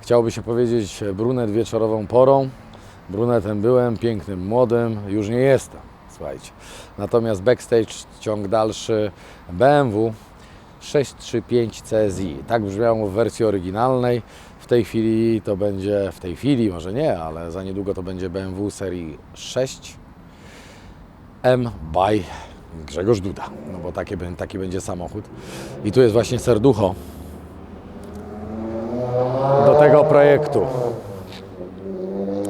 Chciałoby się powiedzieć brunet wieczorową porą. Brunetem byłem, pięknym, młodym, już nie jestem, słuchajcie. Natomiast backstage, ciąg dalszy BMW 635 CSI. Tak brzmiało w wersji oryginalnej. W tej chwili to będzie, w tej chwili może nie, ale za niedługo to będzie BMW serii 6 M by Grzegorz Duda, no bo taki, taki będzie samochód. I tu jest właśnie serducho do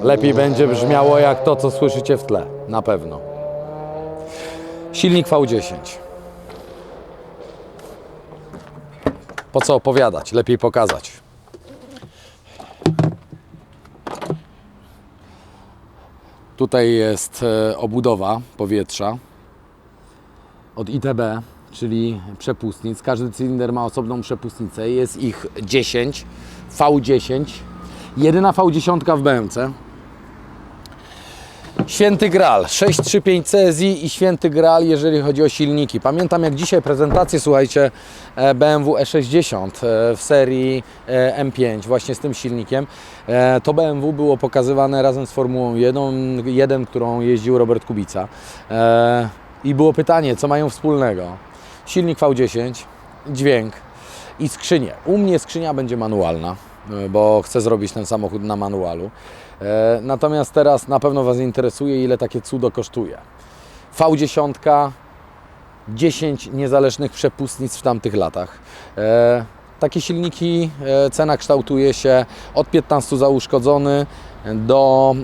Lepiej będzie brzmiało jak to, co słyszycie w tle, na pewno. Silnik V10. Po co opowiadać? Lepiej pokazać. Tutaj jest e, obudowa powietrza od ITB, czyli przepustnic. Każdy cylinder ma osobną przepustnicę. Jest ich 10, V10. Jedyna V10 w BMC. Święty Graal 635 CSI i Święty Graal, jeżeli chodzi o silniki. Pamiętam jak dzisiaj prezentację, słuchajcie, e, BMW E60 e, w serii e, M5, właśnie z tym silnikiem. To BMW było pokazywane razem z Formułą 1, 1 którą jeździł Robert Kubica. I było pytanie, co mają wspólnego? Silnik V10, dźwięk i skrzynię. U mnie skrzynia będzie manualna, bo chcę zrobić ten samochód na manualu. E, Natomiast teraz na pewno Was interesuje, ile takie cudo kosztuje. V10, 10 niezależnych przepustnic w tamtych latach. E, Takie silniki, e, cena kształtuje się od 15 za uszkodzony do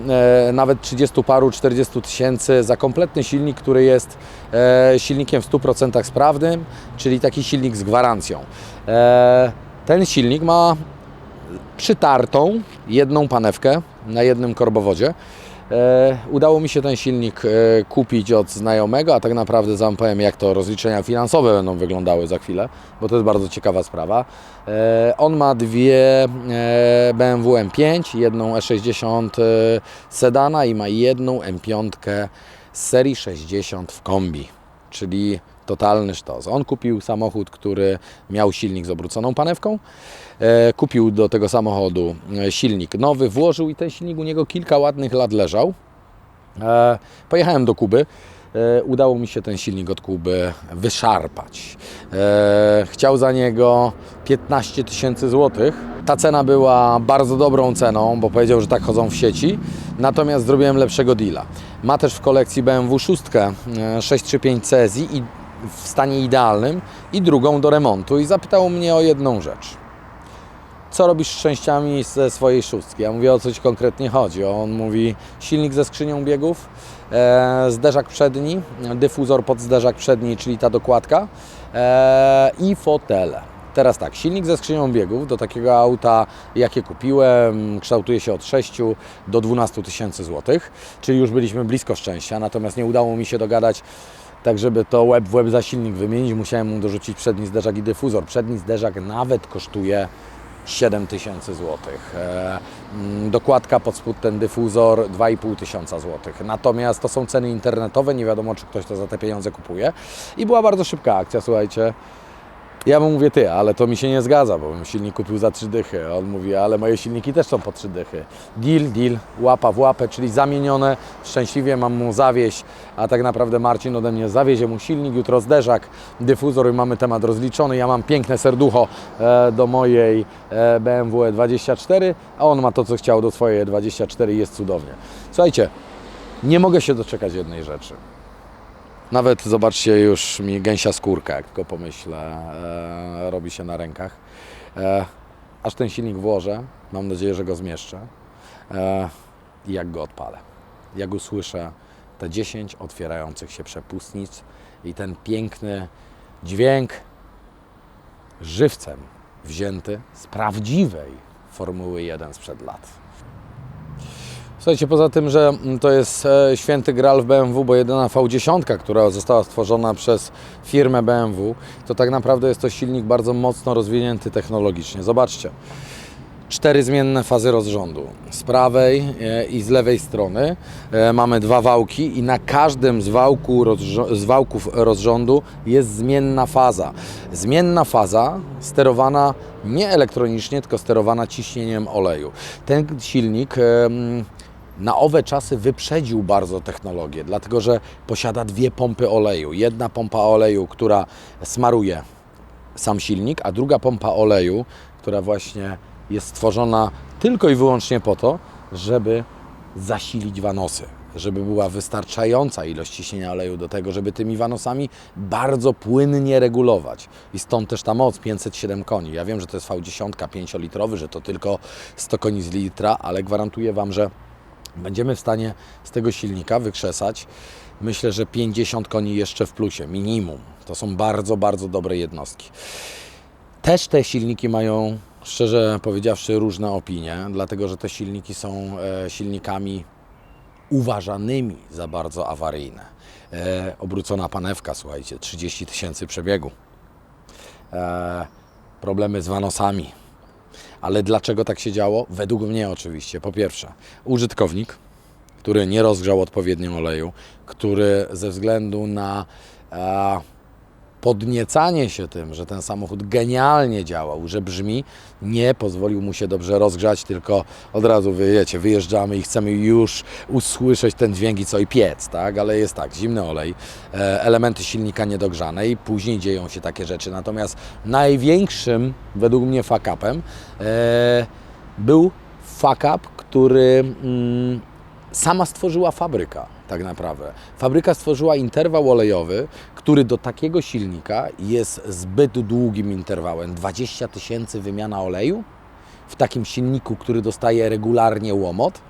e, nawet 30 paru, 40 tysięcy za kompletny silnik, który jest e, silnikiem w 100% sprawnym, czyli taki silnik z gwarancją. E, Ten silnik ma przytartą jedną panewkę na jednym korbowodzie. E, udało mi się ten silnik e, kupić od znajomego, a tak naprawdę Wam powiem, jak to rozliczenia finansowe będą wyglądały za chwilę, bo to jest bardzo ciekawa sprawa. E, on ma dwie BMW M5, jedną E60 e, sedana i ma jedną M5 z serii 60 w kombi, czyli totalny sztos. On kupił samochód, który miał silnik z obróconą panewką, e, kupił do tego samochodu e, silnik nowy, włożył i ten silnik u niego kilka ładnych lat leżał. E, Pojechałem do Kuby. Udało mi się ten silnik od Kuby wyszarpać. Chciał za niego 15 tysięcy złotych. Ta cena była bardzo dobrą ceną, bo powiedział, że tak chodzą w sieci. Natomiast zrobiłem lepszego deala. Ma też w kolekcji BMW 6 e, 635 CSI i w stanie idealnym i drugą do remontu i zapytał mnie o jedną rzecz co robisz z częściami ze swojej szóstki? Ja mówię, o co Ci konkretnie chodzi. On mówi, silnik ze skrzynią biegów, e, zderzak przedni, dyfuzor pod zderzak przedni, czyli ta dokładka e, i fotele. Teraz tak, silnik ze skrzynią biegów do takiego auta, jakie kupiłem, kształtuje się od 6 do 12 tysięcy złotych, czyli już byliśmy blisko szczęścia, natomiast nie udało mi się dogadać tak żeby to łeb w łeb za silnik wymienić, musiałem mu dorzucić przedni zderzak i dyfuzor. Przedni zderzak nawet kosztuje 7 tysięcy złotych. E, mm, Dokładka pod spód ten dyfuzor 2,5 tysiąca złotych. Natomiast to są ceny internetowe, nie wiadomo czy ktoś to za te pieniądze kupuje. I była bardzo szybka akcja, słuchajcie. Ja mu mówię ty, ale to mi się nie zgadza, bo bym silnik kupił za trzy dychy. On mówi, ale moje silniki też są po trzy dychy. Deal, deal, łapa w łapę, czyli zamienione. Szczęśliwie mam mu zawieść, a tak naprawdę Marcin ode mnie zawiezie mu silnik, jutro zderzak, dyfuzor i mamy temat rozliczony. Ja mam piękne serducho e, do mojej e, BMW E24, a on ma to, co chciał do swojej E24 i jest cudownie. Słuchajcie, nie mogę się doczekać jednej rzeczy. Nawet zobaczcie, już mi gęsia skórka, jak tylko pomyślę, e, robi się na rękach. E, aż ten silnik włożę, mam nadzieję, że go zmieszczę e, i jak go odpalę. Jak usłyszę te 10 otwierających się przepustnic i ten piękny dźwięk żywcem wzięty z prawdziwej Formuły 1 sprzed lat. Słuchajcie, poza tym, że to jest e, święty gral w BMW, bo jedyna V10, która została stworzona przez firmę BMW, to tak naprawdę jest to silnik bardzo mocno rozwinięty technologicznie. Zobaczcie, cztery zmienne fazy rozrządu. Z prawej e, i z lewej strony e, mamy dwa wałki i na każdym z, wałku z wałków rozrządu jest zmienna faza. Zmienna faza sterowana nie elektronicznie, tylko sterowana ciśnieniem oleju. Ten silnik na owe czasy wyprzedził bardzo technologię, dlatego że posiada dwie pompy oleju. Jedna pompa oleju, która smaruje sam silnik, a druga pompa oleju, która właśnie jest stworzona tylko i wyłącznie po to, żeby zasilić wanosy, żeby była wystarczająca ilość ciśnienia oleju do tego, żeby tymi wanosami bardzo płynnie regulować. I stąd też ta moc 507 koni. Ja wiem, że to jest V10 5-litrowy, że to tylko 100 koni z litra, ale gwarantuję Wam, że będziemy w stanie z tego silnika wykrzesać myślę, że 50 koni jeszcze w plusie, minimum. To są bardzo, bardzo dobre jednostki. Też te silniki mają, szczerze powiedziawszy, różne opinie, dlatego że te silniki są e, silnikami uważanymi za bardzo awaryjne. E, obrócona panewka, słuchajcie, 30 tysięcy przebiegu. E, problemy z wanosami. Ale dlaczego tak się działo? Według mnie oczywiście. Po pierwsze, użytkownik, który nie rozgrzał odpowiednio oleju, który ze względu na e, podniecanie się tym, że ten samochód genialnie działał, że brzmi, nie pozwolił mu się dobrze rozgrzać, tylko od razu wiecie, wyjeżdżamy i chcemy już usłyszeć ten dźwięk i co i piec, tak? Ale jest tak, zimny olej, e, elementy silnika niedogrzane i później dzieją się takie rzeczy. Natomiast największym, według mnie, fuck-upem e, był fuck-up, który mm, sama stworzyła fabryka, tak naprawdę. Fabryka stworzyła interwał olejowy, który do takiego silnika jest zbyt długim interwałem. 20 tysięcy wymiana oleju w takim silniku, który dostaje regularnie łomot.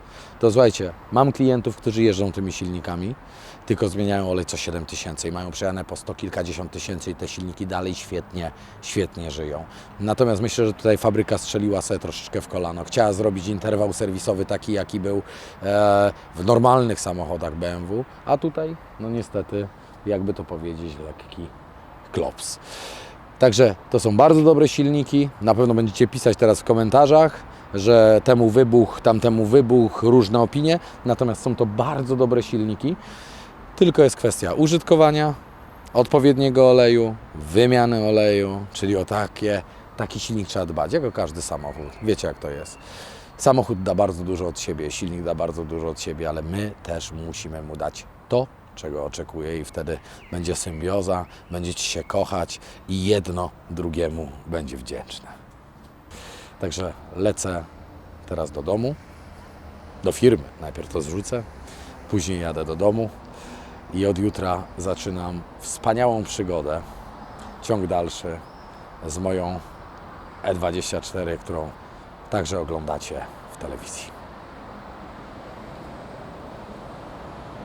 To słuchajcie, mam klientów, którzy jeżdżą tymi silnikami, tylko zmieniają olej co 7 tysięcy i mają przejane po 100 kilkadziesiąt tysięcy i te silniki dalej świetnie, świetnie żyją. Natomiast myślę, że tutaj fabryka strzeliła sobie troszeczkę w kolano. Chciała zrobić interwał serwisowy taki, jaki był e, w normalnych samochodach BMW, a tutaj, no niestety, jakby to powiedzieć, lekki klops. Także to są bardzo dobre silniki. Na pewno będziecie pisać teraz w komentarzach, że temu wybuch, tamtemu wybuch, różne opinie. Natomiast są to bardzo dobre silniki. Tylko jest kwestia użytkowania, odpowiedniego oleju, wymiany oleju, czyli o takie, taki silnik trzeba dbać, jak o każdy samochód. Wiecie jak to jest. Samochód da bardzo dużo od siebie, silnik da bardzo dużo od siebie, ale my też musimy mu dać to, czego oczekuje i wtedy będzie symbioza, będziecie się kochać i jedno drugiemu będzie wdzięczne. Także lecę teraz do domu, do firmy. Najpierw to zrzucę, później jadę do domu i od jutra zaczynam wspaniałą przygodę, ciąg dalszy z moją E24, którą także oglądacie w telewizji.